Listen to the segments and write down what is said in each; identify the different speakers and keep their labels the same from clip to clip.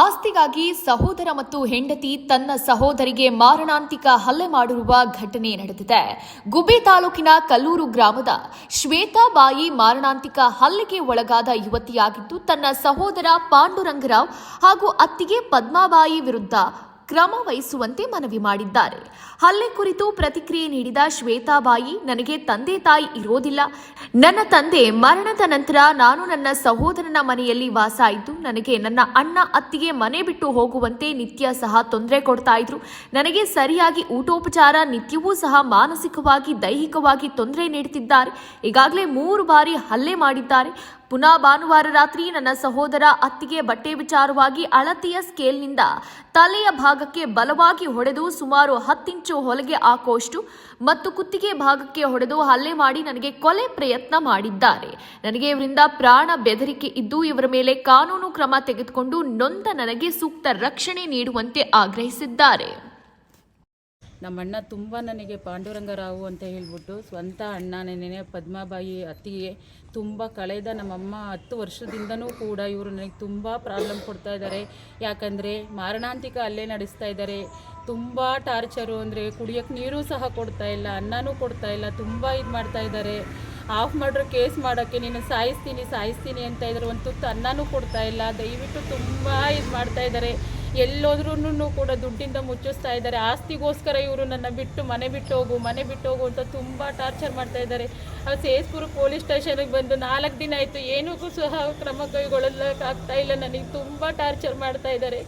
Speaker 1: ಆಸ್ತಿಗಾಗಿ ಸಹೋದರ ಮತ್ತು ಹೆಂಡತಿ ತನ್ನ ಸಹೋದರಿಗೆ ಮಾರಣಾಂತಿಕ ಹಲ್ಲೆ ಮಾಡಿರುವ ಘಟನೆ ನಡೆದಿದೆ. ಗುಬ್ಬಿ ತಾಲೂಕಿನ ಕಲ್ಲೂರು ಗ್ರಾಮದ ಶ್ವೇತಾಬಾಯಿ ಮಾರಣಾಂತಿಕ ಹಲ್ಲೆಗೆ ಒಳಗಾದ ಯುವತಿಯಾಗಿದ್ದು, ತನ್ನ ಸಹೋದರ ಪಾಂಡುರಂಗರಾವ್ ಹಾಗೂ ಅತ್ತಿಗೆ ಪದ್ಮಾಬಾಯಿ ವಿರುದ್ಧ ಕ್ರಮ ವಹಿಸುವಂತೆ ಮನವಿ ಮಾಡಿದ್ದಾರೆ. ಹಲ್ಲೆ ಕುರಿತು ಪ್ರತಿಕ್ರಿಯೆ ನೀಡಿದ ಶ್ವೇತಾಬಾಯಿ, ನನಗೆ ತಂದೆ ತಾಯಿ ಇರೋದಿಲ್ಲ. ನನ್ನ ತಂದೆ ಮರಣದ ನಂತರ ನಾನು ನನ್ನ ಸಹೋದರನ ಮನೆಯಲ್ಲಿ ವಾಸ ಇದ್ದು, ನನಗೆ ನನ್ನ ಅಣ್ಣ ಅತ್ತಿಗೆ ಮನೆ ಬಿಟ್ಟು ಹೋಗುವಂತೆ ನಿತ್ಯ ಸಹ ತೊಂದರೆ ಕೊಡ್ತಾ ಇದ್ರು. ನನಗೆ ಸರಿಯಾಗಿ ಊಟೋಪಚಾರ, ನಿತ್ಯವೂ ಸಹ ಮಾನಸಿಕವಾಗಿ ದೈಹಿಕವಾಗಿ ತೊಂದರೆ ನೀಡುತ್ತಿದ್ದಾರೆ ಈಗಾಗಲೇ ಮೂರು ಬಾರಿ ಹಲ್ಲೆ ಮಾಡಿದ್ದಾರೆ. ಪುನಃ ಭಾನುವಾರ ರಾತ್ರಿ ನನ್ನ ಸಹೋದರ ಅತ್ತಿಗೆ ಬಟ್ಟೆ ವಿಚಾರವಾಗಿ ಅಳತೆಯ ಸ್ಕೇಲ್ನಿಂದ ತಲೆಯ ಭಾಗಕ್ಕೆ ಬಲವಾಗಿ ಹೊಡೆದು ಸುಮಾರು ಹತ್ತಿಂಚು ಹೊಲಗೆ ಹಾಕುವಷ್ಟು ಮತ್ತು ಕುತ್ತಿಗೆ ಭಾಗಕ್ಕೆ ಹೊಡೆದು ಹಲ್ಲೆ ಮಾಡಿ ನನಗೆ ಕೊಲೆ ಪ್ರಯತ್ನ ಮಾಡಿದ್ದಾರೆ. ನನಗೆ ಇವರಿಂದ ಪ್ರಾಣ ಬೆದರಿಕೆ ಇದ್ದು ಇವರ ಮೇಲೆ ಕಾನೂನು ಕ್ರಮ ತೆಗೆದುಕೊಂಡು ನೊಂದ ನನಗೆ ಸೂಕ್ತ ರಕ್ಷಣೆ ನೀಡುವಂತೆ ಆಗ್ರಹಿಸಿದ್ದಾರೆ.
Speaker 2: ನಮ್ಮಣ್ಣ ತುಂಬ ನನಗೆ ಪಾಂಡುರಂಗರಾವು ಅಂತ ಹೇಳ್ಬಿಟ್ಟು ಸ್ವಂತ ಅಣ್ಣ ನೆನೆ ಪದ್ಮಾಬಾಯಿ ಅತ್ತಿಗೆ ತುಂಬ ಕಳೆದ ನಮ್ಮಮ್ಮ ಹತ್ತು ವರ್ಷದಿಂದನೂ ಕೂಡ ಇವರು ನನಗೆ ತುಂಬ ಪ್ರಾಬ್ಲಮ್ ಕೊಡ್ತಾ ಇದ್ದಾರೆ. ಯಾಕಂದರೆ ಮಾರಣಾಂತಿಕ ಅಲ್ಲೇ ನಡೆಸ್ತಾ ಇದ್ದಾರೆ. ತುಂಬ ಟಾರ್ಚರು ಅಂದರೆ ಕುಡಿಯೋಕ್ಕೆ ನೀರು ಸಹ ಕೊಡ್ತಾ ಇಲ್ಲ, ಅನ್ನನೂ ಕೊಡ್ತಾ ಇಲ್ಲ, ತುಂಬ ಇದು ಮಾಡ್ತಾ ಇದ್ದಾರೆ. ಆಫ್ ಮಾಡ್ರೆ ಕೇಸ್ ಮಾಡೋಕ್ಕೆ ನೀನು ಸಾಯಿಸ್ತೀನಿ ಸಾಯಿಸ್ತೀನಿ ಅಂತ ಇದ್ದಾರೆ ಒಂದು ತುತ್ತು ಅನ್ನನೂ ಕೊಡ್ತಾ ಇಲ್ಲ. ದಯವಿಟ್ಟು ತುಂಬ ಇದು ಮಾಡ್ತಾ ಇದ್ದಾರೆ. ಎಲ್ಲೋದ್ರೂ ಕೂಡ ದುಡ್ಡಿಂದ ಮುಚ್ಚಿಸ್ತಾ ಇದ್ದಾರೆ. ಆಸ್ತಿಗೋಸ್ಕರ ಇವರು ನನ್ನ ಬಿಟ್ಟು ಮನೆ ಬಿಟ್ಟು ಹೋಗು, ಮನೆ ಬಿಟ್ಟು ಹೋಗು ಅಂತ ತುಂಬ ಟಾರ್ಚರ್ ಮಾಡ್ತಾ ಇದ್ದಾರೆ. ಅವ್ರು ಸೇಸ್ಪುರ ಪೊಲೀಸ್ ಸ್ಟೇಷನ್ಗೆ ಬಂದು ನಾಲ್ಕು ದಿನ ಆಯಿತು, ಏನಕ್ಕೂ ಸಹ ಕ್ರಮ ಕೈಗೊಳ್ಳಲಕ್ಕಾಗ್ತಾ ಇಲ್ಲ. ನನಗೆ ತುಂಬ ಟಾರ್ಚರ್ ಮಾಡ್ತಾ ಇದ್ದಾರೆ.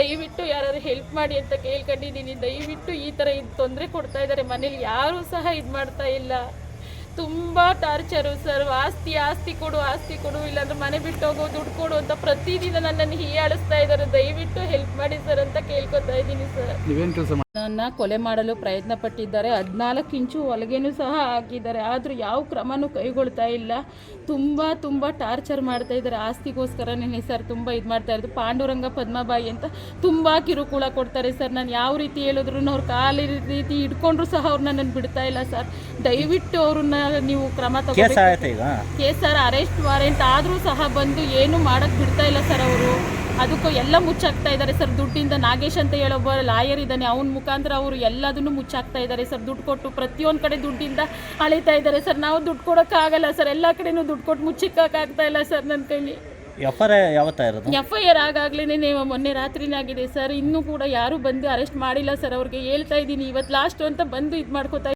Speaker 2: ದಯವಿಟ್ಟು ಯಾರಾದ್ರು ಹೆಲ್ಪ್ ಮಾಡಿ ಅಂತ ಕೇಳ್ಕೊಂಡಿದ್ದೀನಿ. ದಯವಿಟ್ಟು ಈ ಥರ ಇದು ತೊಂದರೆ ಕೊಡ್ತಾ ಇದ್ದಾರೆ. ಮನೇಲಿ ಯಾರೂ ಸಹ ಇದು ಮಾಡ್ತಾ ಇಲ್ಲ. ತುಂಬ ಟಾರ್ಚರು ಸರ್. ಆಸ್ತಿ ಆಸ್ತಿ ಕೊಡು ಆಸ್ತಿ ಕೊಡು. ಇಲ್ಲಾಂದ್ರೆ ಮನೆ ಬಿಟ್ಟು ಹೋಗು, ದುಡ್ಡು ಕೊಡು ಅಂತ ಪ್ರತಿದಿನ ನನ್ನನ್ನು ಹೀಯಾಳಿಸ್ತಾ ಇದ್ದಾರೆ. ದಯವಿಟ್ಟು ಮಾಡಿ ಸರ್ ಅಂತ ಕೇಳ್ಕೊತಾ ಇದ್ದೀನಿ ಸರ್.
Speaker 3: ನೀವೇನು ಕೆಲಸ
Speaker 2: ನನ್ನ ಕೊಲೆ ಮಾಡಲು ಪ್ರಯತ್ನ ಪಟ್ಟಿದ್ದಾರೆ ಹದಿನಾಲ್ಕು ಇಂಚು ಹೊಲಿಗೆನೂ ಸಹ ಹಾಕಿದ್ದಾರೆ. ಆದರೂ ಯಾವ ಕ್ರಮನೂ ಕೈಗೊಳ್ತಾ ಇಲ್ಲ. ತುಂಬ ತುಂಬ ಟಾರ್ಚರ್ ಮಾಡ್ತಾ ಇದ್ದಾರೆ. ಆಸ್ತಿಗೋಸ್ಕರ ನಿನ್ನೆ ಸರ್ ತುಂಬ ಇದು ಮಾಡ್ತಾ ಇರೋದು. ಪಾಂಡುರಂಗ ಪದ್ಮಬಾಯಿ ಅಂತ ತುಂಬ ಕಿರುಕುಳ ಕೊಡ್ತಾರೆ ಸರ್. ನಾನು ಯಾವ ರೀತಿ ಹೇಳಿದ್ರು ಅವ್ರ ಕಾಲ ರೀತಿ ಇಟ್ಕೊಂಡ್ರು ಸಹ ಅವ್ರನ್ನ ನನ್ನ ಬಿಡ್ತಾ ಇಲ್ಲ ಸರ್. ದಯವಿಟ್ಟು ಅವ್ರನ್ನ ನೀವು ಕ್ರಮ
Speaker 3: ತಗೋ
Speaker 2: ತಗೋಬೇಕು. ಕೇಸ್ ಸರ್ ಅರೆಸ್ಟ್ ವಾರೆಂಟ್ ಆದರೂ ಸಹ ಬಂದು ಏನು ಮಾಡೋಕ್ಕೆ ಬಿಡ್ತಾ ಇಲ್ಲ ಸರ್ ಅವರು. ಅದಕ್ಕೂ ಎಲ್ಲ ಮುಚ್ಚಾಕ್ತಾ ಇದ್ದಾರೆ ಸರ್. ದುಡ್ಡಿಂದ ನಾಗೇಶ್ ಅಂತ ಹೇಳೊಬ್ಬ ಲಾಯರ್ ಇದ್ದಾನೆ. ಅವನ ಮುಖಾಂತರ ಅವರು ಎಲ್ಲದನ್ನು ಮುಚ್ಚಾಕ್ತಾ ಇದ್ದಾರೆ ಸರ್. ದುಡ್ಡು ಕೊಟ್ಟು ಪ್ರತಿಯೊಂದು ಕಡೆ ದುಡ್ಡಿಂದ ಅಳಿತಾ ಇದ್ದಾರೆ ಸರ್. ನಾವು ದುಡ್ಡು ಕೊಡೋಕ್ಕಾಗಲ್ಲ ಸರ್. ಎಲ್ಲ ಕಡೆನೂ ದುಡ್ಡು ಕೊಟ್ಟು ಮುಚ್ಚಿಕ್ಕಾಗ್ತಾ ಇಲ್ಲ ಸರ್ ನನ್ನ ಕೈಲಿ. ಎಫ್ ಐ ಆರ್ ಆಗಾಗ್ಲೇ ಮೊನ್ನೆ ರಾತ್ರಿನೇ ಆಗಿದೆ ಸರ್. ಇನ್ನೂ ಕೂಡ ಯಾರೂ ಬಂದು ಅರೆಸ್ಟ್ ಮಾಡಿಲ್ಲ ಸರ್. ಅವ್ರಿಗೆ ಹೇಳ್ತಾ ಇದ್ದೀನಿ. ಇವತ್ತು ಲಾಸ್ಟ್ ಅಂತ ಬಂದು ಇದು ಮಾಡ್ಕೋತಾ